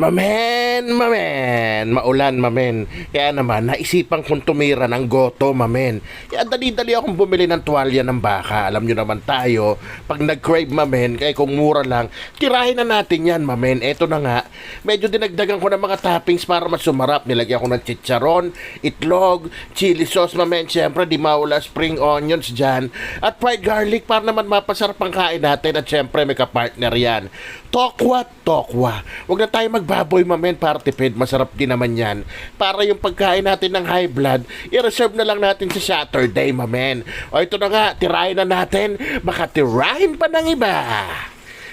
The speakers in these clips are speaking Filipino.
Mamen, mamen, maulan, mamen. Kaya naman, naisipan kong tumira ng goto, mamen. Kaya dali-dali akong bumili ng tuwalya ng baka. Alam nyo naman tayo, pag nag-crave, mamen, kaya kung mura lang, tirahin na natin yan, mamen. Eto na nga, medyo dinagdagan ko ng mga toppings para mas sumarap. Nilagyan ko ng chicharon, itlog, chili sauce, mamen. Siyempre, di mawala spring onions dyan. At fried garlic para naman mapasarap ang kain natin. At siyempre, may kapartner yan. Tokwa, tokwa. Huwag na tayo magbaboy, mamen, para tipid. Masarap din naman yan. Para yung pagkain natin ng high blood, i-reserve na lang natin sa Saturday, mamen. O ito na nga, tirahin na natin. Baka tirahin pa ng iba.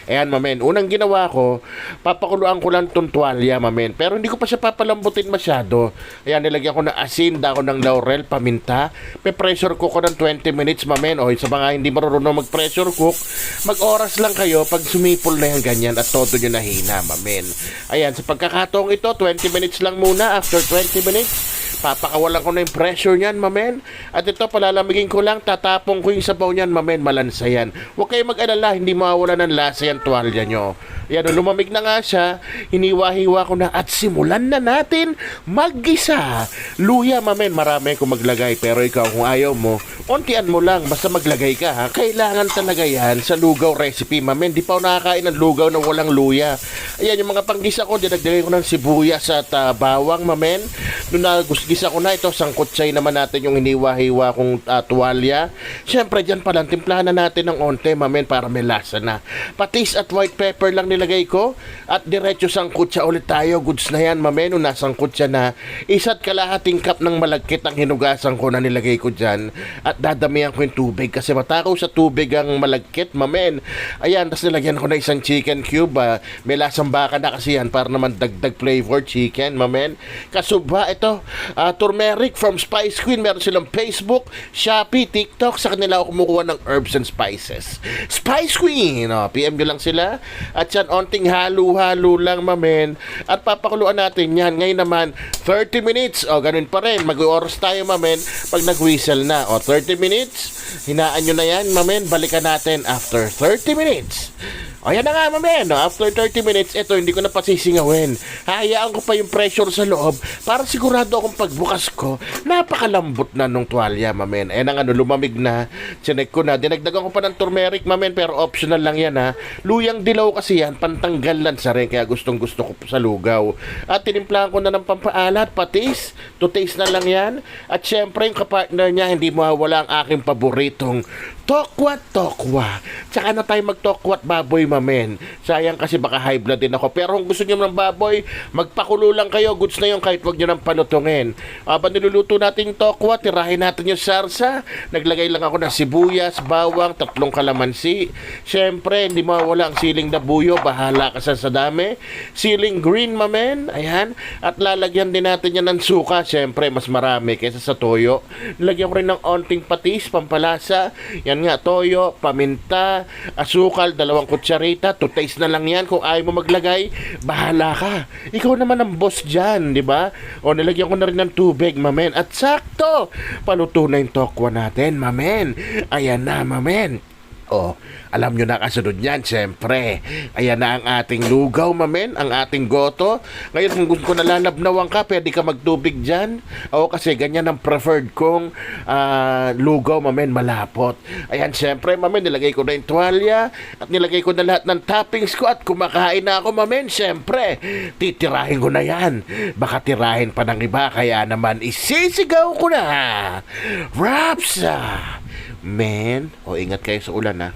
Ayan, mamen. Unang ginawa ko, papakuluan ko lang tong tuwalya, mamen. Pero hindi ko pa siya papalambutin masyado. Ayan, nilagyan ko ng asin, dako ng laurel, paminta. Pe-pressure cook ko ng 20 minutes, mamen. O, sa mga hindi marunong mag-pressure cook, mag-oras lang kayo pag sumipol na yung ganyan at todo nyo nahina, mamen. Ayan, sa pagkakataong ito, 20 minutes lang muna. After 20 minutes, papakawalan ko na yung pressure niyan, mamen. At ito, palalamigin ko lang, tatapong ko yung sabaw niyan, mamen, malansa yan. Huwag kayo mag-alala, hindi mawawala ng lasa yan tuwalya nyo. Yan, lumamig na nga siya, hiniwa-hiwa ko na at simulan na natin maggisa. Luya, mamen, marami ko maglagay, pero ikaw kung ayaw mo, ontian mo lang, basta maglagay ka ha. Kailangan talaga yan sa lugaw recipe, mamen. Di pa ako nakakain ng lugaw na walang luya. Ayan, yung mga panggisa ko, dinagdagay ko ng sibuyas at ah, bawang, mamen. Nung nagusgisa ko na ito, sangkutsay naman natin yung hiniwa-hiwa kong ah, tuwalya. Siyempre, dyan pa lang, timplahan na natin ng onte, mamen, para may lasa na. Patis at white pepper lang nilagay ko. At diretso sangkutsa ulit tayo. Goods na yan, mamen. Nung nasangkutsa na, isa't kalahating cup ng malagkit ang hinugasan ko na nilagay ko dyan. At dadamihan ko yung tubig kasi matakaw sa tubig ang malagkit, mamen. Ayan, tapos nilagyan ko na isang chicken cube. ah. may lasang baka na kasi yan para naman dagdag flavor chicken, mamen. Kasuba, ito, ah, turmeric from Spice Queen. Meron silang Facebook, Shopee, TikTok. Sa kanila ako kumukuha ng herbs and spices. Spice Queen! Oh, PM nyo lang sila. At yan, onting halo-halo lang, mamen. At papakuluan natin yan. Ngayon naman, 30 minutes. O, ganun pa rin. Mag-oras tayo, mamen, pag nag-whistle na. O, 30 minutes. Hinaan nyo na yan, mamen. Balikan natin after 30 minutes. O, yan na nga, mamen. No? After 30 minutes, ito, hindi ko na pasisingawin. Hayaan ko pa yung pressure sa loob para sigurado akong pagbukas ko, napakalambot na nung tuwalya, mamen. Eh, nang ano, lumamig na. Chinek ko na. Dinagdagan ko pa ng turmeric, mamen, pero optional lang yan, ha. Luyang dilaw kasi yan, pantanggal lang sa rin, kaya gustong gusto ko sa lugaw. At tinimplahan ko na ng pampaalat, patis, to taste na lang yan. At syempre, yung kapartner niya, hindi mawawala ang aking paboritong Tokwa, tokwa. Tsaka na tayo magtokwat baboy, mamen. Sayang kasi baka high blood din ako. Pero kung gusto niyo ng baboy, magpakulo lang kayo. Goods na yung kahit wag niyo nang panutungin. Habang niluluto natin yung tokwa, tirahin natin yung sarsa. Naglagay lang ako ng sibuyas, bawang, tatlong kalamansi. Siyempre, hindi mawala ang siling na buyo. Bahala ka sa sa dami. Siling green, mamen. Ayan. At lalagyan din natin yan ng suka. Siyempre, mas marami kaysa sa toyo. Lagyan ko rin ng onting patis, pampalasa. Yan nga, toyo, paminta, asukal, dalawang kutsarita. To taste na lang yan. Kung ayaw mo maglagay, bahala ka. Ikaw naman ang boss dyan, di ba? O nilagyan ko na rin ng tubig, mamen. At sakto, paluto na yung tokwa natin, mamen. Ayan na, mamen. Oh, alam nyo na kasunod yan, siyempre. Ayan na ang ating lugaw, mamen, ang ating goto. Ngayon, kung ko nalalabnawan ka, pwede ka magtubig dyan. Oo, kasi ganyan ang preferred kong ah, lugaw, mamen, malapot. Ayan, siyempre, mamen, nilagay ko na yung tuwalya at nilagay ko na lahat ng toppings ko at kumakain na ako, mamen, siyempre. Titirahin ko na yan. Baka tirahin pa ng iba, kaya naman isisigaw ko na. Raps! Men, o ingat kayo sa ulan ha.